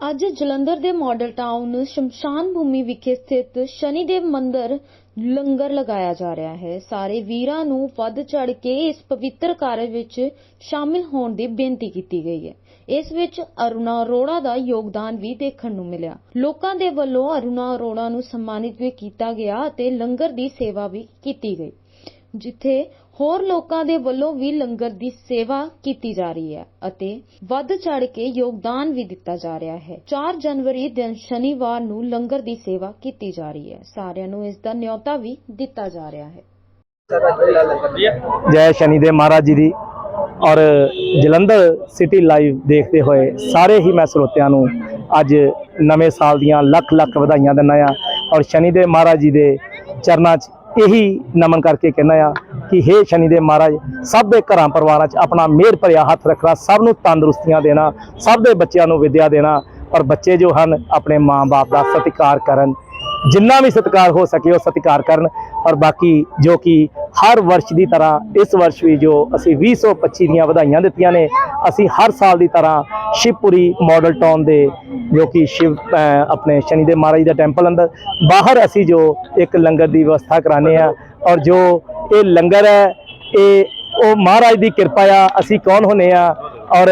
ਅੱਜ ਜਲੰਧਰ ਦੇ model town ਸ਼ਮਸ਼ਾਨ ਭੂਮੀ ਵਿਖੇ ਸਥਿਤ ਸ਼ਨੀ ਦੇਵ ਮੰਦਿਰ ਲੰਗਰ ਲਗਾਇਆ ਜਾ ਰਿਹਾ ਹੈ। ਸਾਰੇ ਵੀਰਾਂ ਨੂੰ ਵੱਧ ਚੜ ਕੇ ਇਸ ਪਵਿੱਤਰ ਕਾਰਜ ਵਿੱਚ ਸ਼ਾਮਿਲ ਹੋਣ ਦੀ ਬੇਨਤੀ ਕੀਤੀ ਗਈ ਹੈ। ਇਸ ਵਿੱਚ ਅਰੁਣਾ ਅਰੋੜਾ ਦਾ ਯੋਗਦਾਨ ਵੀ ਦੇਖਣ ਨੂੰ ਮਿਲਿਆ। ਲੋਕਾਂ ਦੇ ਵੱਲੋਂ ਅਰੁਣਾ ਅਰੋੜਾ ਨੂੰ ਸਨਮਾਨਿਤ ਵੀ ਕੀਤਾ ਗਿਆ ਅਤੇ ਲੰਗਰ ਦੀ ਸੇਵਾ ਵੀ ਕੀਤੀ ਗਈ। ਜਿੱਥੇ ਹੋਰ ਲੋਕਾਂ ਦੇ ਵੱਲੋਂ ਵੀ ਲੰਗਰ ਦੀ ਸੇਵਾ ਕੀਤੀ ਜਾ ਰਹੀ ਹੈ ਅਤੇ ਵੱਧ ਚੜ ਕੇ ਯੋਗਦਾਨ ਵੀ ਦਿੱਤਾ ਜਾ ਰਿਹਾ ਹੈ। 4 ਜਨਵਰੀ ਦਿਨ ਸ਼ਨੀਵਾਰ ਨੂੰ ਲੰਗਰ ਦੀ ਸੇਵਾ ਕੀਤੀ ਜਾ ਰਹੀ ਹੈ। ਸਾਰਿਆਂ ਨੂੰ ਇਸ ਦਾ ਨਿਯੋਤਾ ਵੀ ਦਿੱਤਾ ਜਾ ਰਿਹਾ ਹੈ। ਜੈ ਸ਼ਨੀ ਦੇ ਮਹਾਰਾਜ ਜੀ ਦੀ ਔਰ ਜਲੰਧਰ ਸਿਟੀ ਲਾਈਵ ਦੇਖਦੇ ਹੋਏ ਸਾਰੇ ਹੀ ਮੈਂ ਸਰੋਤਿਆਂ ਨੂੰ ਅੱਜ ਨਵੇਂ ਸਾਲ ਦੀਆਂ ਲੱਖ ਲੱਖ ਵਧਾਈਆਂ ਦਿੰਦਾ ਆ ਔਰ ਸ਼ਨੀ ਦੇ ਮਹਾਰਾਜ ਜੀ ਦੇ ਚਰਨਾਂ 'ਚ ਇਹੀ ਨਮਨ ਕਰਕੇ ਕਹਿੰਦਾ ਆ ਕਿ ਹੇ ਸ਼ਨੀ ਦੇ ਮਹਾਰਾਜ, ਸਭ ਦੇ ਘਰਾਂ ਪਰਿਵਾਰਾਂ 'ਚ ਆਪਣਾ ਮਿਹਰ ਭਰਿਆ ਹੱਥ ਰੱਖਣਾ, ਸਭ ਨੂੰ ਤੰਦਰੁਸਤੀਆਂ ਦੇਣਾ, ਸਭ ਦੇ ਬੱਚਿਆਂ ਨੂੰ ਵਿਦਿਆ ਦੇਣਾ ਔਰ ਬੱਚੇ ਜੋ ਹਨ ਆਪਣੇ ਮਾਂ-ਬਾਪ ਦਾ ਸਤਿਕਾਰ ਕਰਨ, ਜਿੰਨਾ ਵੀ ਸਤਿਕਾਰ ਹੋ ਸਕੇ ਉਹ ਸਤਿਕਾਰ ਕਰਨ, ਔਰ ਬਾਕੀ ਜੋ ਕਿ ਹਰ ਵਰਸ਼ ਦੀ ਤਰ੍ਹਾਂ ਇਸ ਵਰਸ਼ ਵੀ ਜੋ ਅਸੀਂ 2025 ਦੀਆਂ ਵਧਾਈਆਂ ਦਿੱਤੀਆਂ ਨੇ ਅਸੀਂ ਹਰ ਸਾਲ ਦੀ ਤਰ੍ਹਾਂ ਸ਼ਿਵਪੁਰੀ ਮਾਡਲ ਟਾਊਨ ਦੇ ਜੋ ਕਿ ਸ਼ਿਵ ਆਪਣੇ ਸ਼ਨੀ ਦੇ ਮਹਾਰਾਜ ਦਾ ਟੈਂਪਲ ਅੰਦਰ, ਬਾਹਰ ਅਸੀਂ ਜੋ ਇੱਕ ਲੰਗਰ ਦੀ ਵਿਵਸਥਾ ਕਰਾਣੇ ਆ ਔਰ ਜੋ ਇਹ ਲੰਗਰ ਹੈ, ਇਹ ਉਹ ਮਹਾਰਾਜ ਦੀ ਕਿਰਪਾ ਆ, ਅਸੀਂ ਕੌਣ ਹੁੰਨੇ ਆ ਔਰ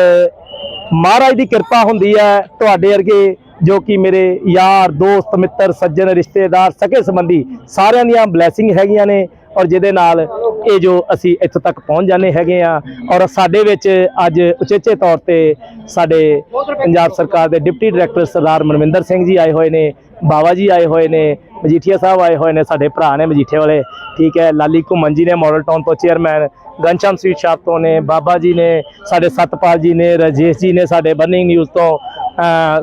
ਮਹਾਰਾਜ ਦੀ ਕਿਰਪਾ ਹੁੰਦੀ ਹੈ ਤੁਹਾਡੇ ਵਰਗੇ ਜੋ ਕਿ ਮੇਰੇ ਯਾਰ, ਦੋਸਤ, ਮਿੱਤਰ, ਸੱਜਣ, ਰਿਸ਼ਤੇਦਾਰ, ਸਕੇ ਸੰਬੰਧੀ ਸਾਰਿਆਂ ਦੀਆਂ ਬਲੇਸਿੰਗ ਹੈਗੀਆਂ ਨੇ ਔਰ ਜਿਹਦੇ ਨਾਲ ਇਹ ਜੋ ਅਸੀਂ ਇੱਥੋਂ ਤੱਕ ਪਹੁੰਚ ਜਾਂਦੇ ਹੈਗੇ ਆ ਔਰ ਸਾਡੇ ਵਿੱਚ ਅੱਜ ਉਚੇਚੇ ਤੌਰ ਤੇ ਸਾਡੇ ਪੰਜਾਬ ਸਰਕਾਰ ਦੇ ਡਿਪਟੀ ਡਾਇਰੈਕਟਰ ਸਰਦਾਰ ਮਨਵਿੰਦਰ ਸਿੰਘ ਜੀ ਆਏ ਹੋਏ ਨੇ ਬਾਬਾ ਜੀ ਆਏ ਹੋਏ ਨੇ, ਮਜੀਠੀਆ ਸਾਹਿਬ ਆਏ ਹੋਏ ਨੇ, ਸਾਡੇ ਭਰਾ ਨੇ ਮਜੀਠੇ ਵਾਲੇ, ਠੀਕ ਹੈ, ਲਾਲੀ ਘੁੰਮਣ ਜੀ ਨੇ ਮਾਡਲ ਟਾਊਨ ਤੋਂ ਚੇਅਰਮੈਨ ਗਨਸ਼ਮ ਸਵੀਟ ਸ਼ਾਪ ਤੋਂ ਨੇ, ਬਾਬਾ ਜੀ ਨੇ, ਸਾਡੇ ਸਤਪਾਲ ਜੀ ਨੇ, ਰਜੇਸ਼ ਜੀ ਨੇ, ਸਾਡੇ ਬਰਨਿੰਗ ਨਿਊਜ਼ ਤੋਂ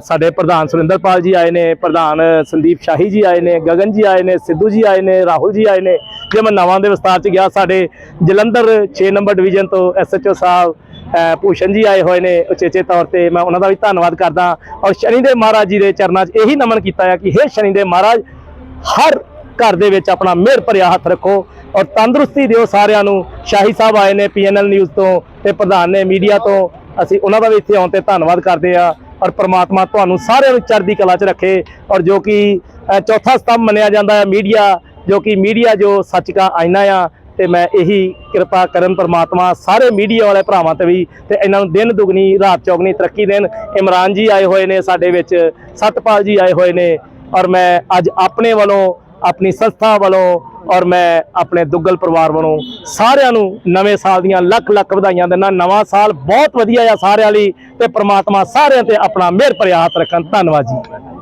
ਸਾਡੇ ਪ੍ਰਧਾਨ ਸੁਰਿੰਦਰਪਾਲ ਜੀ ਆਏ ਨੇ, ਪ੍ਰਧਾਨ ਸੰਦੀਪ ਸ਼ਾਹੀ ਜੀ ਆਏ ਨੇ, ਗਗਨ ਜੀ ਆਏ ਨੇ, ਸਿੱਧੂ ਜੀ ਆਏ ਨੇ, ਰਾਹੁਲ ਜੀ ਆਏ ਨੇ ਜੇ ਮੈਂ ਨਵਾਂ ਦੇ ਵਿਸਤਾਰ ਚ ਗਿਆ। ਸਾਡੇ ਜਲੰਧਰ 6 ਨੰਬਰ ਡਿਵੀਜ਼ਨ ਤੋਂ ਐਸਐਚਓ ਸਾਹਿਬ ਭੂਸ਼ਣ ਜੀ ਆਏ ਹੋਏ ਨੇ ਉਚੇਚੇ ਤੌਰ ਤੇ। ਮੈਂ ਉਹਨਾਂ ਦਾ ਵੀ ਧੰਨਵਾਦ ਕਰਦਾ। ਔਰ ਸ਼ਨੀ ਦੇ ਮਹਾਰਾਜ ਜੀ ਦੇ ਚਰਨਾਂ 'ਚ ਇਹੀ ਨਮਨ ਕੀਤਾ ਹੈ ਕਿ ਹੇ ਸ਼ਨੀ ਦੇ ਮਹਾਰਾਜ, ਹਰ ਘਰ ਦੇ ਵਿੱਚ ਆਪਣਾ ਮਿਹਰ ਭਰਿਆ ਹੱਥ ਰੱਖੋ। ਔਰ ਤੰਦਰੁਸਤੀ ਦਿਓ ਸਾਰਿਆਂ ਨੂੰ। ਸ਼ਾਹੀ ਸਾਹਿਬ ਆਏ ਨੇ ਪੀਐਨਐਲ ਨਿਊਜ਼ ਤੋਂ ਤੇ ਪ੍ਰਧਾਨ ਨੇ ਮੀਡੀਆ ਤੋਂ। ਅਸੀਂ ਉਹਨਾਂ ਦਾ ਵੀ ਇੱਥੇ ਆਉਣ ਤੇ ਧੰਨਵਾਦ ਕਰਦੇ ਆ। ਔਰ ਪ੍ਰਮਾਤਮਾ ਤੁਹਾਨੂੰ ਸਾਰਿਆਂ ਨੂੰ ਚੜ੍ਹਦੀ ਕਲਾ 'ਚ ਰੱਖੇ। ਔਰ ਜੋ ਕਿ ਚੌਥਾ ਸਤੰਭ ਮੰਨਿਆ ਜਾਂਦਾ ਹੈ ਮੀਡੀਆ ਜੋ ਕਿ ਮੀਡੀਆ ਜੋ ਸੱਚ ਦਾ ਆਇਨਾ ਆ, ਤੇ ਮੈਂ ਇਹੀ ਕਿਰਪਾ ਕਰਨ ਪਰਮਾਤਮਾ ਸਾਰੇ ਮੀਡੀਆ ਵਾਲੇ ਭਰਾਵਾਂ ਤੇ ਵੀ, ਤੇ ਇਹਨਾਂ ਨੂੰ ਦਿਨ ਦੁਗਣੀ, ਰਾਤ ਚੌਗਣੀ, ਤਰੱਕੀ ਦੇਣ। ਇਮਰਾਨ ਜੀ ਆਏ ਹੋਏ ਨੇ ਸਾਡੇ ਵਿੱਚ, ਸਤਪਾਲ ਜੀ ਆਏ ਹੋਏ ਨੇ, ਔਰ ਮੈਂ ਅੱਜ ਆਪਣੇ ਵੱਲੋਂ, ਆਪਣੀ ਸੰਸਥਾ ਵੱਲੋਂ, ਔਰ ਮੈਂ ਆਪਣੇ ਦੁੱਗਲ ਪਰਿਵਾਰ ਵੱਲੋਂ ਸਾਰਿਆਂ ਨੂੰ ਨਵੇਂ ਸਾਲ ਦੀਆਂ ਲੱਖ ਲੱਖ ਵਧਾਈਆਂ ਦਿੰਦਾ। ਨਵਾਂ ਸਾਲ ਬਹੁਤ ਵਧੀਆ ਆ ਸਾਰਿਆਂ ਲਈ, ਤੇ ਪ੍ਰਮਾਤਮਾ ਸਾਰਿਆਂ ਤੇ ਆਪਣਾ ਮਿਹਰ ਭਰਿਆ ਹੱਥ ਰੱਖਣ। ਧੰਨਵਾਦ ਜੀ।